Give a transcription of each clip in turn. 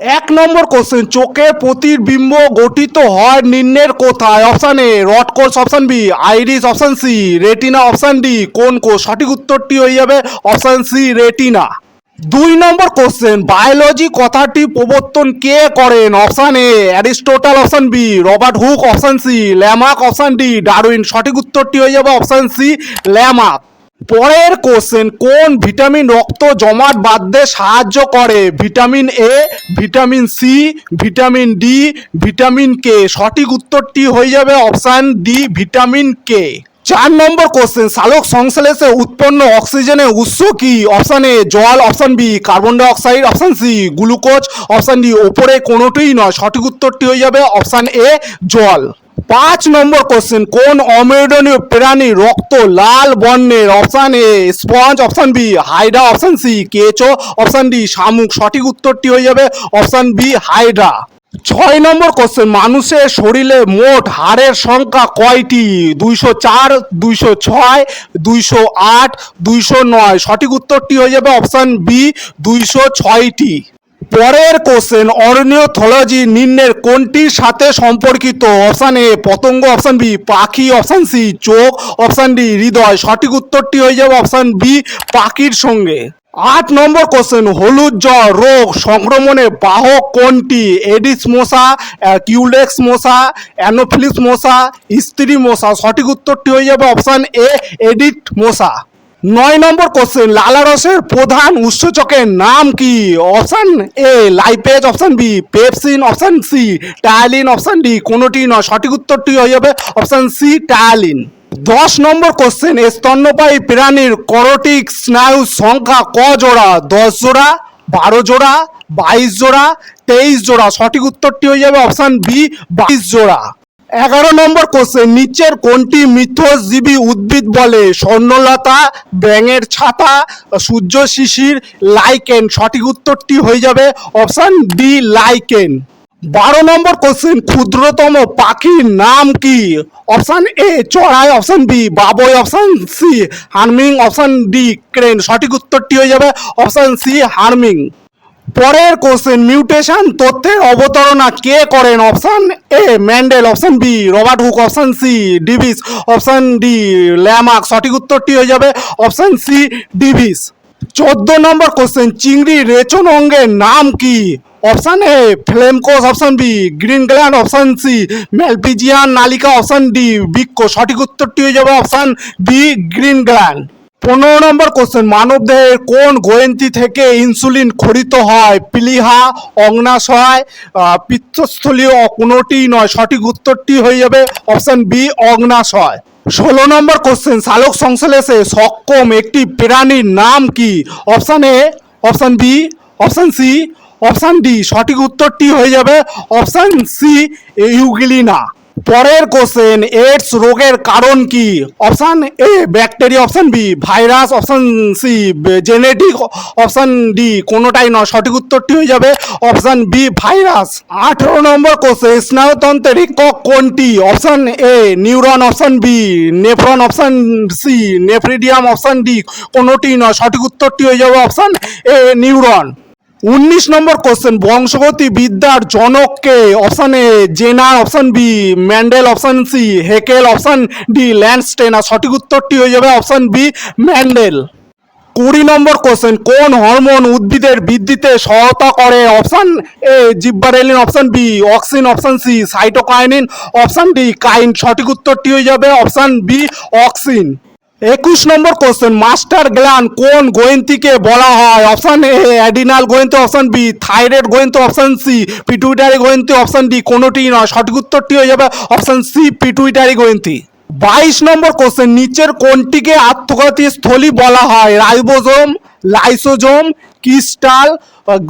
এক নম্বর কোশ্চেন চোখে প্রতিবিম্ব গঠিত হয় নিম্নের কোথায়? Option A rod cones option B iris option C retina option D কোন কোষ? সঠিক উত্তরটি হয়ে যাবে অপশান সি রেটিনা দুই নম্বর কোশ্চেন বায়োলজি কথাটি প্রবর্তন কে করেন? Option A Aristotle option B Robert Hooke option C Lamarck option D Darwin সঠিক উত্তরটি হয়ে যাবে অপশান সি ল্যামাক পরের কোশ্চেন কোন ভিটামিন রক্ত জমাট বাঁধতে সাহায্য করে? Vitamin A vitamin C vitamin D vitamin K সঠিক উত্তরটি হয়ে যাবে অপশান ডি ভিটামিন কে চার নম্বর কোশ্চেন সালোক সংশ্লেষে উৎপন্ন অক্সিজেনের উৎস কি? অপশান এ জল option B carbon dioxide option C glucose option D ওপরে কোনোটিই নয়। সঠিক উত্তরটি হয়ে যাবে অপশান এ জল। পাঁচ নম্বর কোশ্চেন কোন অমেরুদনীয় প্রাণী রক্ত, লাল বর্ণের option A sponge option B hydra option C কেঁচো অপশান ডি শামুক। সঠিক উত্তরটি হয়ে যাবে অপশান বি হাইড্রা ছয় নম্বর কোশ্চেন মানুষের শরীরে মোট হাড়ের সংখ্যা কয়টি? দুইশো চার, দুইশো ছয়, দুইশো আট, দুইশো নয়। সঠিক উত্তরটি হয়ে যাবে অপশান বি দুইশো ছয়টি। পরের কোশ্চেন অরনিওথোলজি নিম্নের কোনটির সাথে সম্পর্কিত? অপশান এ পতঙ্গ অপশান বি পাখি অপশান সি চোখ অপশান ডি হৃদয়। সঠিক উত্তরটি হয়ে যাবে অপশান বি পাখির সঙ্গে। আট নম্বর কোশ্চেন হলুদ জ্বর রোগ সংক্রমণে বাহক কোনটি? এডিস মশা কিউলেক্স মশা অ্যানোফিলিস মশা স্ত্রী মশা সঠিক উত্তরটি হয়ে যাবে অপশান এ এডিট মশা নয় নম্বর কোশ্চেন লালারসের প্রধান উৎসচকের নাম কি? Option A lipase option B pepsin option C ptyalin option D কোনোটি নয়, সঠিক উত্তরটি হয়ে যাবে অপশান সি টায়ালিন দশ নম্বর কোশ্চেন স্তন্যপায়ী প্রাণীর করোটিক স্নায়ু সংখ্যা ক জোড়া? দশ জোড়া, বারো জোড়া, বাইশ জোড়া, তেইশ জোড়া, সঠিক উত্তরটি হয়ে যাবে অপশান বি বাইশ জোড়া। এগারো নম্বর কোশ্চেন নিচের কোনটি মিথজীবী উদ্ভিদ বলে স্বর্ণলতা, ব্যাঙের ছাতা সূর্য শিশির লাইকেন সঠিক উত্তরটি হয়ে যাবে অপশান ডি লাইকেন বারো নম্বর কোশ্চেন ক্ষুদ্রতম পাখির নাম কি? অপশান এ চড়াই অপশান বি বাবই অপশান সি হার্মিং অপশান ডি ক্রেন। সঠিক উত্তরটি হয়ে যাবে অপশান সি হার্মিং। পরের কোশ্চেন মিউটেশন তথ্যের অবতারণা কে করেন? Option A Mendel option B Robert Hooke option C de Vries option D Lamarck সঠিক উত্তরটি হয়ে যাবে অপশান সি ডিভিস চোদ্দ নম্বর কোশ্চেন চিংড়ি রেচন অঙ্গের নাম কি? Option A ফ্লেমকোস option B green gland option C Malpighian নালিকা option D বৃক্ষ। সঠিক উত্তরটি হয়ে যাবে অপশান বি গ্রিন গ্ল্যান্ড পনেরো নম্বর কোশ্চেন মানবদেহের কোন গ্রন্থি থেকে ইনসুলিন খরিত হয়? প্লিহা, অগ্নাশয় পিত্তস্থলীয় কোনোটিই নয়, সঠিক উত্তরটি হয়ে যাবে অপশান বি অগ্নাশয়। ষোলো নম্বর কোশ্চেন সালোক সংশ্লেষে সক্ষম একটি প্রাণীর নাম কি? Option A option B option C option D সঠিক উত্তরটি হয়ে যাবে অপশান সি ইউগিলিনা। পরের কোশ্চেন এইডস রোগের কারণ কি? Option A bacteria option B virus option C genetic option D কোনোটাই নয়, সঠিক উত্তরটি হয়ে যাবে অপশান বি ভাইরাস আঠেরো নম্বর কোশ্চেন স্নায়ুতন্ত্রের একক কোনটি? Option A neuron option B nephron option C nephridium option D কোনোটি নয়, সঠিক উত্তরটি হয়ে যাবে অপশান এ নিউরন উনিশ নম্বর কোশ্চেন বংশগতি বিদ্যার জনককে option A Jenner option B Mendel option C Haeckel option D Landsteiner সঠিক উত্তরটি হয়ে যাবে অপশান বি ম্যান্ডেল। কুড়ি নম্বর কোশ্চেন কোন হরমোন উদ্ভিদের বৃদ্ধিতে সহায়তা করে? Option A gibberellin option B auxin option C cytokinin option D কাইন। সঠিক উত্তরটি হয়ে যাবে অপশান বি অক্সিন। একুশ নম্বর কোশ্চেন মাস্টার গ্ল্যান্ড কোন গ্রন্থিকে বলা হয়? অপশান এ অ্যাডিনাল গ্রন্থি অপশান বি থাইরয়েড গ্রন্থি অপশান সি পিটুইটারি গ্রন্থি অপশান ডি কোনোটি নয়। সঠিক উত্তরটি হয়ে যাবে অপশান সি পিটুইটারি গ্রন্থি বাইশ নম্বর কোশ্চেন নিচের কোনটিকে আত্মঘাতী স্থলী বলা হয়? Ribosome, lysosome, crystal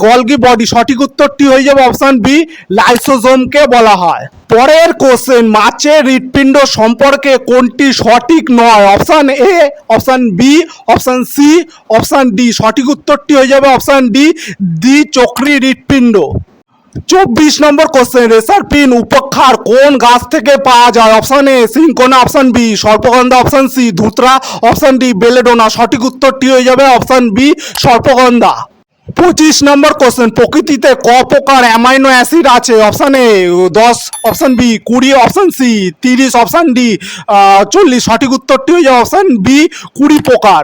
Golgi body, সঠিক উত্তরটি হয়ে যাবে অপশান বি লাইসোজোমকে বলা হয়। পরের কোশ্চেন মাছের হৃৎপিণ্ড সম্পর্কে কোনটি সঠিক নয়? Option A, option B, option C, option D. সঠিক উত্তরটি হয়ে যাবে অপশান ডি দ্বি চক্রি হৃৎপিণ্ড। চব্বিশ নম্বর কোশ্চেন রেসারপিন উপক্ষার কোন গাছ থেকে পাওয়া যায়? Option A, cinchona, option B, সর্পগন্ধা, option C, ধুতরা, অপশান ডি, বেলেডোনা। সঠিক উত্তরটি হয়ে যাবে অপশান বি, সর্পগন্ধা। পঁচিশ নম্বর কোশ্চেন প্রকৃতিতে ক প্রকার অ্যামাইনো অ্যাসিড আছে? অপশান এ দশ অপশান বি কুড়ি অপশান সি তিরিশ অপশান ডি চল্লিশ, সঠিক উত্তরটি হয়ে যাবে অপশান বি কুড়ি প্রকার।